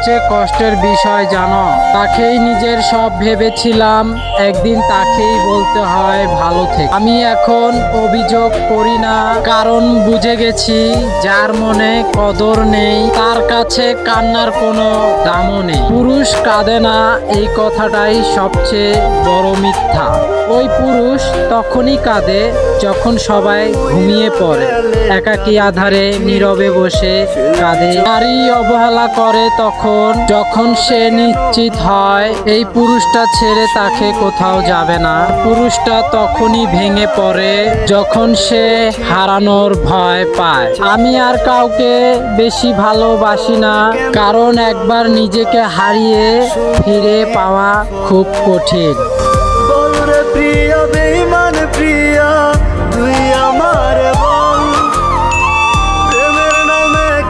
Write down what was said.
সবচেয়ে কষ্টের বিষয় জানো? তাকেই নিজের সব ভেবেছিলাম, একদিন তাকেই বলতে হয় ভালো থেকে। আমি এখন অভিযোগ করি না, কারণ বুঝে গেছি যার মনে কদর নেই, তার কাছে কান্নার কোনো দামও নেই। পুরুষ কাঁদে না, এই কথাটাই সবচেয়ে বড় মিথ্যা। ওই পুরুষ তখনই কাঁদে যখন সবাই ঘুমিয়ে পড়ে। একাকী আধারে নীরবে বসে কাঁদে। নারী অবহেলা করে তখন, যখন সে নিশ্চিত হয় এই পুরুষটা ছেড়ে তাকে কোথাও যাবে না। পুরুষটা তখনই ভেঙে পড়ে যখন সে হারানোর ভয় পায়। আমি আর কাউকে বেশি ভালোবাসি না, কারণ একবার নিজেকে হারিয়ে ফিরে পাওয়া খুব কঠিন।